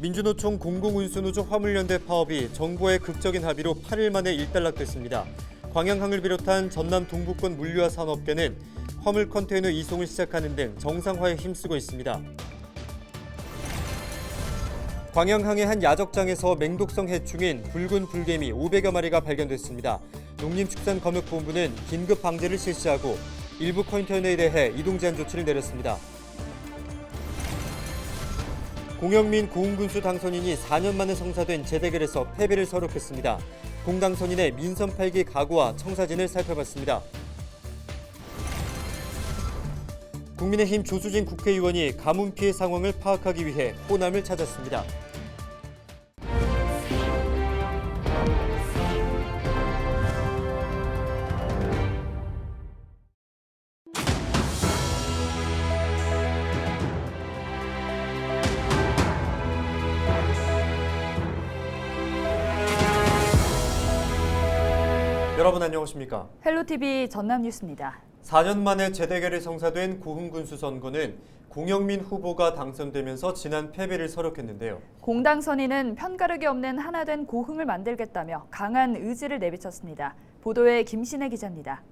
민주노총 공공운수노조 화물연대 파업이 정부의 극적인 합의로 8일 만에 일단락됐습니다. 광양항을 비롯한 전남 동부권 물류와 산업계는 화물 컨테이너 이송을 시작하는 등 정상화에 힘쓰고 있습니다. 광양항의 한 야적장에서 맹독성 해충인 붉은 불개미 500여 마리가 발견됐습니다. 농림축산검역본부는 긴급 방제를 실시하고 일부 컨테이너에 대해 이동 제한 조치를 내렸습니다. 공영민 고흥군수 당선인이 4년 만에 성사된 재대결에서 패배를 서록했습니다. 공 당선인의 민선 8기 각오와 청사진을 살펴봤습니다. 국민의힘 조수진 국회의원이 가뭄 피해 상황을 파악하기 위해 호남을 찾았습니다. 여러분 안녕하십니까? 헬로티비 전남 뉴스입니다. 4년 만에 재대결이 성사된 고흥군수 선거는 공영민 후보가 당선되면서 지난 패배를 서력했는데요. 공당 선인은 편가르기 없는 하나된 고흥을 만들겠다며 강한 의지를 내비쳤습니다. 보도에 김신혜 기자입니다.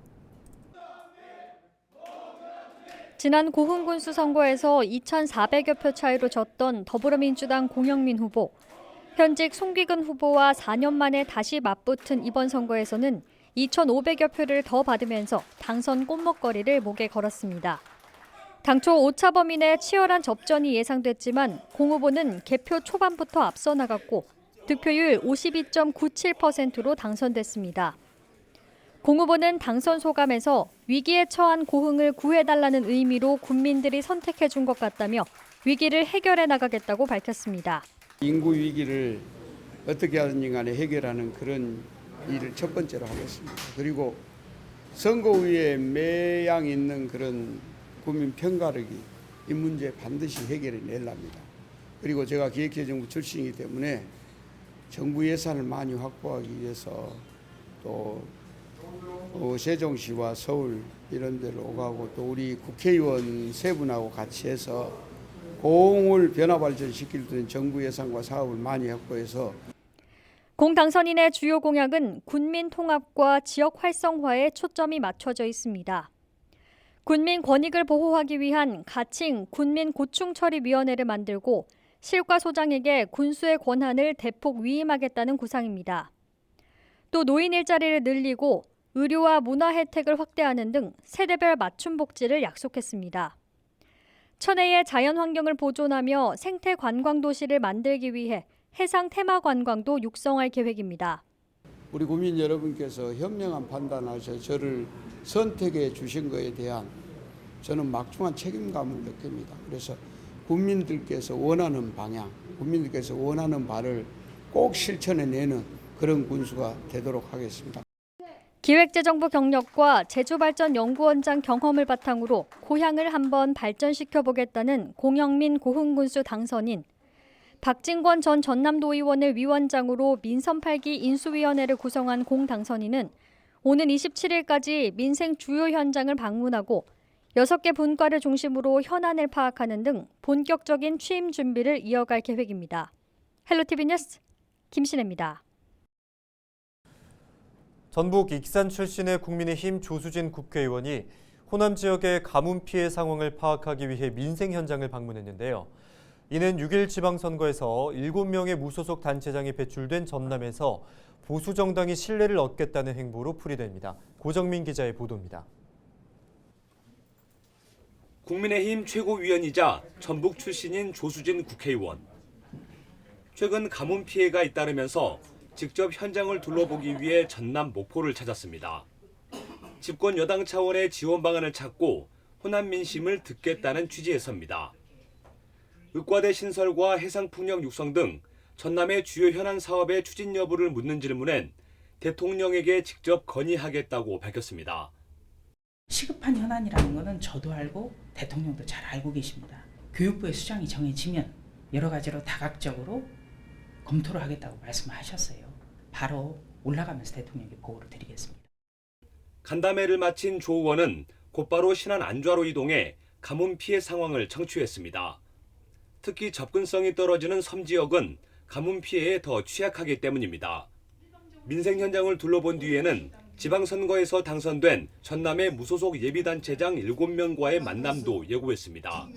지난 고흥군수 선거에서 2,400여 표 차이로 졌던 더불어민주당 공영민 후보. 현직 송기근 후보와 4년 만에 다시 맞붙은 이번 선거에서는 2,500여 표를 더 받으면서 당선 꽃먹거리를 목에 걸었습니다. 당초 오차 범위 내 치열한 접전이 예상됐지만 공 후보는 개표 초반부터 앞서 나갔고 득표율 52.97%로 당선됐습니다. 공 후보는 당선 소감에서 위기에 처한 고흥을 구해달라는 의미로 국민들이 선택해 준 것 같다며 위기를 해결해 나가겠다고 밝혔습니다. 인구 위기를 어떻게 하든지 간에 해결하는 그런 일을 첫 번째로 하겠습니다. 그리고 선거위에 매양 있는 그런 국민 편가르기 이 문제 반드시 해결해 내랍니다. 그리고 제가 기획재정부 출신이기 때문에 정부 예산을 많이 확보하기 위해서 또 어, 세종시와 서울 이런 데로 오가고 또 우리 국회의원 세 분하고 같이 해서 공을 변화 발전시킬 수 정부 예산과 사업을 많이 확보해서 공 당선인의 주요 공약은 군민 통합과 지역 활성화에 초점이 맞춰져 있습니다. 군민 권익을 보호하기 위한 가칭 군민 고충 처리 위원회를 만들고 실과 소장에게 군수의 권한을 대폭 위임하겠다는 구상입니다. 또 노인 일자리를 늘리고 의료와 문화 혜택을 확대하는 등 세대별 맞춤 복지를 약속했습니다. 천혜의 자연 환경을 보존하며 생태 관광 도시를 만들기 위해 해상 테마 관광도 육성할 계획입니다. 우리 국민 여러분께서 현명한 판단하셔 저를 선택해 주신 것에 대한 저는 막중한 책임감을 느낍니다. 그래서 국민들께서 원하는 방향, 국민들께서 원하는 바를 꼭 실천해내는 그런 군수가 되도록 하겠습니다. 기획재정부 경력과 제주발전연구원장 경험을 바탕으로 고향을 한번 발전시켜 보겠다는 공영민 고흥군수 당선인, 박진권 전 전남도의원을 위원장으로 민선 8기 인수위원회를 구성한 공 당선인은 오는 27일까지 민생 주요 현장을 방문하고 6개 분과를 중심으로 현안을 파악하는 등 본격적인 취임 준비를 이어갈 계획입니다. 헬로티비 뉴스 김신혜입니다. 전북 익산 출신의 국민의힘 조수진 국회의원이 호남 지역의 가뭄 피해 상황을 파악하기 위해 민생 현장을 방문했는데요. 이는 6일 지방선거에서 7명의 무소속 단체장이 배출된 전남에서 보수 정당이 신뢰를 얻겠다는 행보로 풀이됩니다. 고정민 기자의 보도입니다. 국민의힘 최고위원이자 전북 출신인 조수진 국회의원. 최근 가뭄 피해가 잇따르면서 직접 현장을 둘러보기 위해 전남 목포를 찾았습니다. 집권 여당 차원의 지원 방안을 찾고 호남 민심을 듣겠다는 취지에서입니다. 의과대 신설과 해상풍력 육성 등 전남의 주요 현안 사업의 추진 여부를 묻는 질문엔 대통령에게 직접 건의하겠다고 밝혔습니다. 시급한 현안이라는 것은 저도 알고 대통령도 잘 알고 계십니다. 교육부의 수장이 정해지면 여러 가지로 다각적으로 검토를 하겠다고 말씀하셨어요. 바로 올라가면서 대통령에게 보고를 드리겠습니다. 간담회를 마친 조 의원은 곧바로 신안 안좌로 이동해 가뭄 피해 상황을 청취했습니다. 특히 접근성이 떨어지는 섬 지역은 가뭄 피해에 더 취약하기 때문입니다. 민생 현장을 둘러본 뒤에는 지방선거에서 당선된 전남의 무소속 예비단체장 7명과의 만남도 예고했습니다.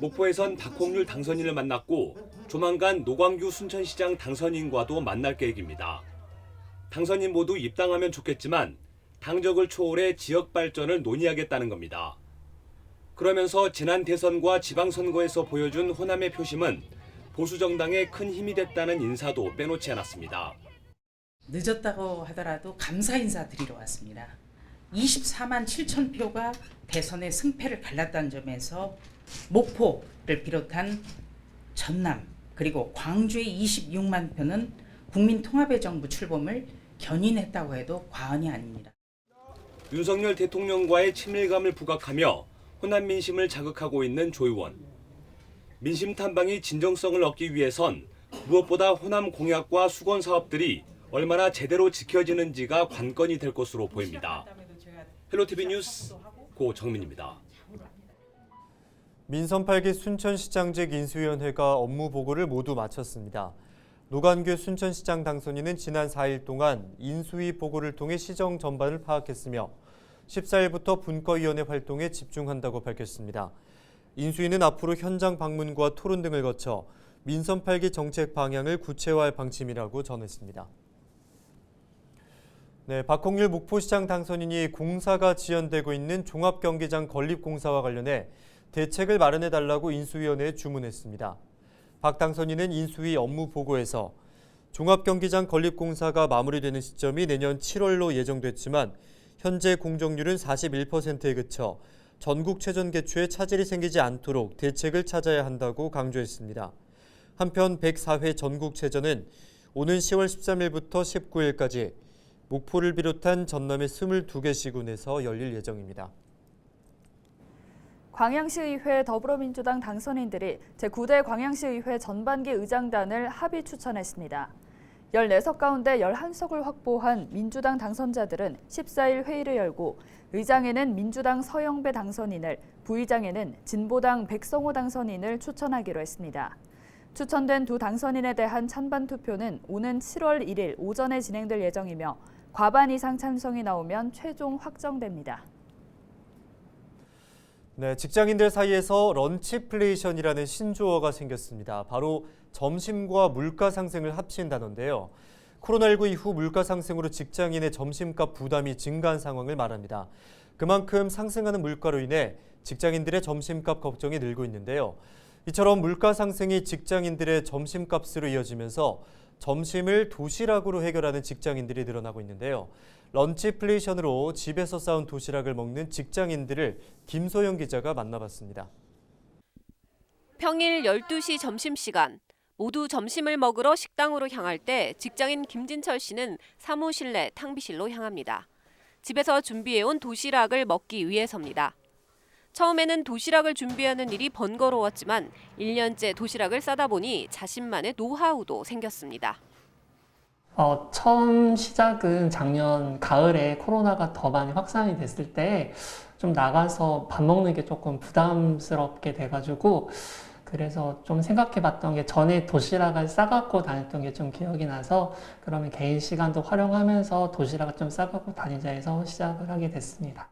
목포에선 박홍률 당선인을 만났고 조만간 노광규 순천시장 당선인과도 만날 계획입니다. 당선인 모두 입당하면 좋겠지만 당적을 초월해 지역 발전을 논의하겠다는 겁니다. 그러면서 지난 대선과 지방선거에서 보여준 호남의 표심은 보수 정당에 큰 힘이 됐다는 인사도 빼놓지 않았습니다. 늦었다고 하더라도 감사 인사 드리러 왔습니다. 24만 7천 표가 대선의 승패를 갈랐다는 점에서 목포를 비롯한 전남 그리고 광주의 26만 표는 국민 통합의 정부 출범을 견인했다고 해도 과언이 아닙니다. 윤석열 대통령과의 친밀감을 부각하며 호남 민심을 자극하고 있는 조 의원. 민심 탐방이 진정성을 얻기 위해선 무엇보다 호남 공약과 수건 사업들이 얼마나 제대로 지켜지는지가 관건이 될 것으로 보입니다. 헬로티비 뉴스 고정민입니다. 민선 8기 순천시장직 인수위원회가 업무 보고를 모두 마쳤습니다. 노관규 순천시장 당선인은 지난 4일 동안 인수위 보고를 통해 시정 전반을 파악했으며 14일부터 분과위원회 활동에 집중한다고 밝혔습니다. 인수위는 앞으로 현장 방문과 토론 등을 거쳐 민선 8기 정책 방향을 구체화할 방침이라고 전했습니다. 네, 박홍률 목포시장 당선인이 공사가 지연되고 있는 종합경기장 건립공사와 관련해 대책을 마련해 달라고 인수위원회에 주문했습니다. 박 당선인은 인수위 업무 보고에서 종합경기장 건립공사가 마무리되는 시점이 내년 7월로 예정됐지만 현재 공정률은 41%에 그쳐 전국 최전 개최에 차질이 생기지 않도록 대책을 찾아야 한다고 강조했습니다. 한편 104회 전국 체전은 오는 10월 13일부터 19일까지 목포를 비롯한 전남의 22개 시군에서 열릴 예정입니다. 광양시의회 더불어민주당 당선인들이 제9대 광양시의회 전반기 의장단을 합의 추천했습니다. 14석 가운데 11석을 확보한 민주당 당선자들은 14일 회의를 열고 의장에는 민주당 서영배 당선인을, 부의장에는 진보당 백성호 당선인을 추천하기로 했습니다. 추천된 두 당선인에 대한 찬반 투표는 오는 7월 1일 오전에 진행될 예정이며 과반 이상 찬성이 나오면 최종 확정됩니다. 네, 직장인들 사이에서 런치플레이션이라는 신조어가 생겼습니다. 바로 점심과 물가 상승을 합친 단어인데요. 코로나19 이후 물가 상승으로 직장인의 점심값 부담이 증가한 상황을 말합니다. 그만큼 상승하는 물가로 인해 직장인들의 점심값 걱정이 늘고 있는데요. 이처럼 물가 상승이 직장인들의 점심값으로 이어지면서 점심을 도시락으로 해결하는 직장인들이 늘어나고 있는데요. 런치플레이션으로 집에서 싸운 도시락을 먹는 직장인들을 김소영 기자가 만나봤습니다. 평일 12시 점심시간 모두 점심을 먹으러 식당으로 향할 때 직장인 김진철 씨는 사무실 내 탕비실로 향합니다. 집에서 준비해온 도시락을 먹기 위해서입니다. 처음에는 도시락을 준비하는 일이 번거로웠지만 1년째 도시락을 싸다 보니 자신만의 노하우도 생겼습니다. 어, 처음 시작은 작년 가을에 코로나가 더 많이 확산이 됐을 때 좀 나가서 밥 먹는 게 조금 부담스럽게 돼가지고 그래서 좀 생각해 봤던 게 전에 도시락을 싸갖고 다녔던 게 좀 기억이 나서 그러면 개인 시간도 활용하면서 도시락을 좀 싸갖고 다니자 해서 시작을 하게 됐습니다.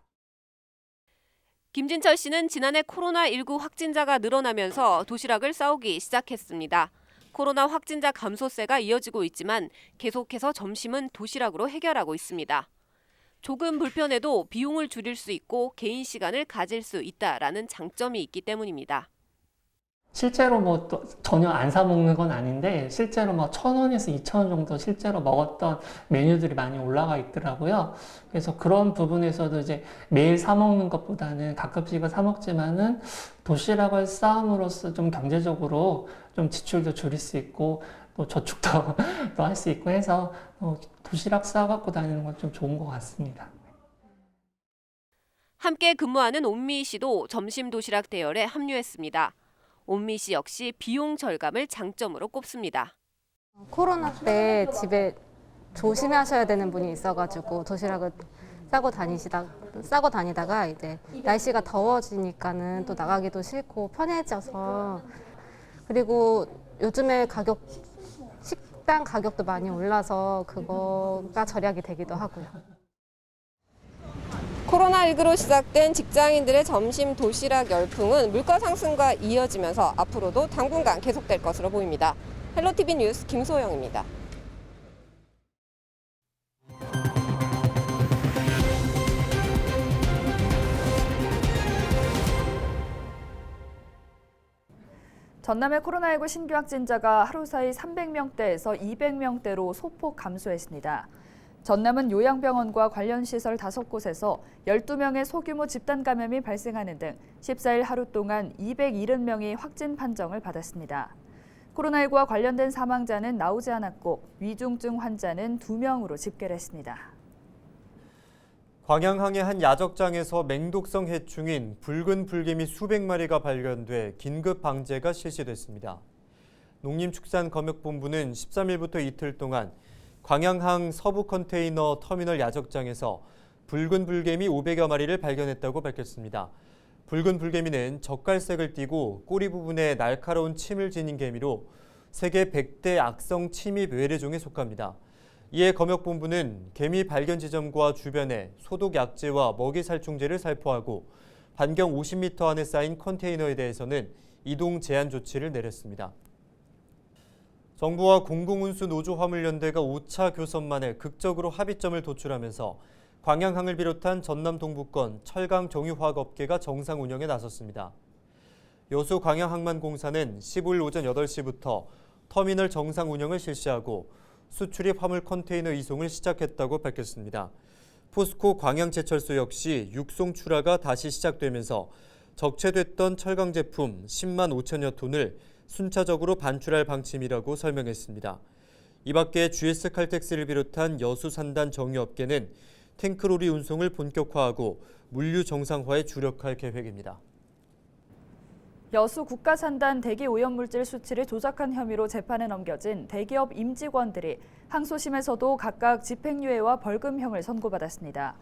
김진철 씨는 지난해 코로나19 확진자가 늘어나면서 도시락을 싸오기 시작했습니다. 코로나 확진자 감소세가 이어지고 있지만 계속해서 점심은 도시락으로 해결하고 있습니다. 조금 불편해도 비용을 줄일 수 있고 개인 시간을 가질 수 있다라는 장점이 있기 때문입니다. 실제로 뭐 또 전혀 안 사 먹는 건 아닌데 실제로 뭐 천 원에서 이천 원 정도 실제로 먹었던 메뉴들이 많이 올라가 있더라고요. 그래서 그런 부분에서도 이제 매일 사 먹는 것보다는 가끔씩은 사 먹지만은 도시락을 싸움으로써 좀 경제적으로 좀 지출도 줄일 수 있고 또 저축도 또할수 있고 해서 어, 도시락 싸 갖고 다니는 건 좀 좋은 것 같습니다. 함께 근무하는 옴미 씨도 점심 도시락 대열에 합류했습니다. 옴미 씨 역시 비용 절감을 장점으로 꼽습니다. 코로나 때 집에 조심하셔야 되는 분이 있어가지고 도시락을 싸고 다니시다 싸고 다니다가 이제 날씨가 더워지니까는 또 나가기도 싫고 편해져서 그리고 요즘에 가격 식당 가격도 많이 올라서 그거가 절약이 되기도 하고요. 코로나19로 시작된 직장인들의 점심 도시락 열풍은 물가 상승과 이어지면서 앞으로도 당분간 계속될 것으로 보입니다. 헬로티비 뉴스 김소영입니다. 전남의 코로나19 신규 확진자가 하루 사이 300명대에서 200명대로 소폭 감소했습니다. 전남은 요양병원과 관련 시설 5곳에서 12명의 소규모 집단 감염이 발생하는 등 14일 하루 동안 270명이 확진 판정을 받았습니다. 코로나19와 관련된 사망자는 나오지 않았고 위중증 환자는 2명으로 집계했습니다. 광양항의 한 야적장에서 맹독성 해충인 붉은 불개미 수백 마리가 발견돼 긴급 방제가 실시됐습니다. 농림축산검역본부는 13일부터 이틀 동안 광양항 서부 컨테이너 터미널 야적장에서 붉은 불개미 500여 마리를 발견했다고 밝혔습니다. 붉은 불개미는 젓갈색을 띠고 꼬리 부분에 날카로운 침을 지닌 개미로 세계 100대 악성 침입 외래종에 속합니다. 이에 검역본부는 개미 발견 지점과 주변에 소독 약제와 먹이 살충제를 살포하고 반경 50m 안에 쌓인 컨테이너에 대해서는 이동 제한 조치를 내렸습니다. 정부와 공공운수 노조 화물연대가 5차 교섭만에 극적으로 합의점을 도출하면서 광양항을 비롯한 전남 동부권 철강 정유화학업계가 정상 운영에 나섰습니다. 여수 광양항만공사는 15일 오전 8시부터 터미널 정상 운영을 실시하고 수출입 화물 컨테이너 이송을 시작했다고 밝혔습니다. 포스코 광양제철소 역시 육송 출하가 다시 시작되면서 적체됐던 철강 제품 10만 5천여 톤을 순차적으로 반출할 방침이라고 설명했습니다. 이 밖에 GS 칼텍스를 비롯한 여수 산단 정유업계는 탱크로리 운송을 본격화하고 물류 정상화에 주력할 계획입니다. 여수 국가산단 대기 오염물질 수치를 조작한 혐의로 재판에 넘겨진 대기업 임직원들이 항소심에서도 각각 집행유예와 벌금형을 선고받았습니다.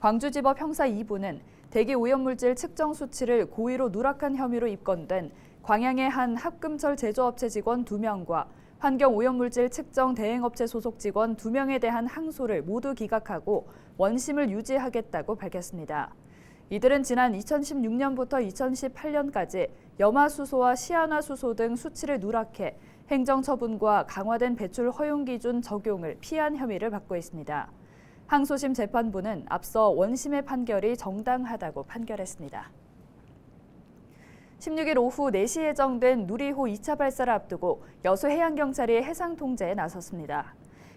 광주지법 형사 2부는 대기 오염물질 측정 수치를 고의로 누락한 혐의로 입건된 광양의 한 합금철 제조업체 직원 2명과 환경오염물질 측정 대행업체 소속 직원 2명에 대한 항소를 모두 기각하고 원심을 유지하겠다고 밝혔습니다. 이들은 지난 2016년부터 2018년까지 염화수소와 시아나수소 등 수치를 누락해 행정처분과 강화된 배출 허용 기준 적용을 피한 혐의를 받고 있습니다. 항소심 재판부는 앞서 원심의 판결이 정당하다고 판결했습니다. 16일 오후 4시 예정된 누리호 2차 발사를 앞두고 여수 해양경찰이 해상 통제에 나섰습니다.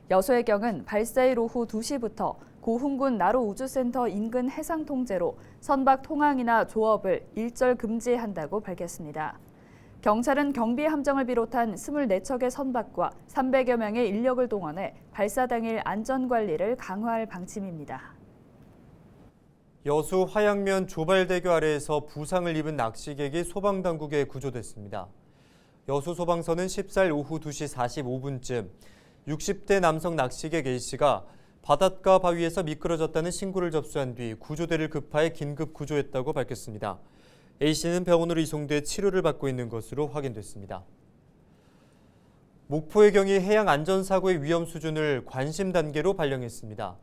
여수해경은 발사일 오후 2시부터 고흥군 나로 우주센터 인근 해상 통제로 선박 통항이나 조업을 일절 금지한다고 밝혔습니다. 경찰은 경비 함정을 비롯한 24척의 선박과 300여 명의 인력을 동원해 발사 당일 안전 관리를 강화할 방침입니다. 여수 화양면 조발대교 아래에서 부상을 입은 낚시객이 소방당국에 구조됐습니다. 여수 소방서는 14일 오후 2시 45분쯤 60대 남성 낚시객 A씨가 바닷가 바위에서 미끄러졌다는 신고를 접수한 뒤 구조대를 급파해 긴급 구조했다고 밝혔습니다. A씨는 병원으로 이송돼 치료를 받고 있는 것으로 확인됐습니다. 목포해경이 해양 안전사고의 위험 수준을 관심 단계로 발령했습니다.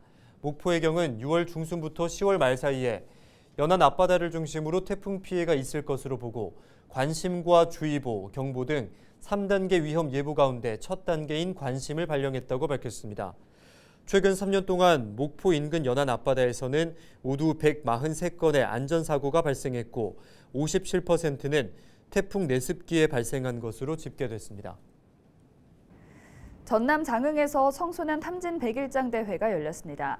목포해경은 6월 중순부터 10월 말 사이에 연안 앞바다를 중심으로 태풍 피해가 있을 것으로 보고 관심과 주의보, 경보 등 3단계 위험 예보 가운데 첫 단계인 관심을 발령했다고 밝혔습니다. 최근 3년 동안 목포 인근 연안 앞바다에서는 모두 143건의 안전사고가 발생했고 57%는 태풍 내습기에 발생한 것으로 집계됐습니다. 전남 장흥에서 청소년 탐진 100일장 대회가 열렸습니다.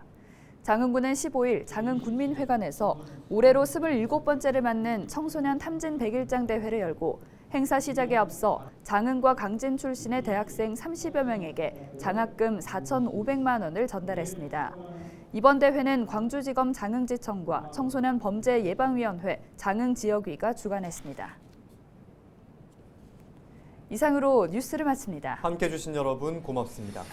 장흥군은 15일 장흥군민회관에서 올해로 27번째를 맞는 청소년 탐진 100일장 대회를 열고 행사 시작에 앞서 장흥과 강진 출신의 대학생 30여 명에게 장학금 4,500만 원을 전달했습니다. 이번 대회는 광주지검 장흥지청과 청소년 범죄 예방위원회 장흥지역위가 주관했습니다. 이상으로 뉴스를 마칩니다. 함께 해주신 여러분 고맙습니다.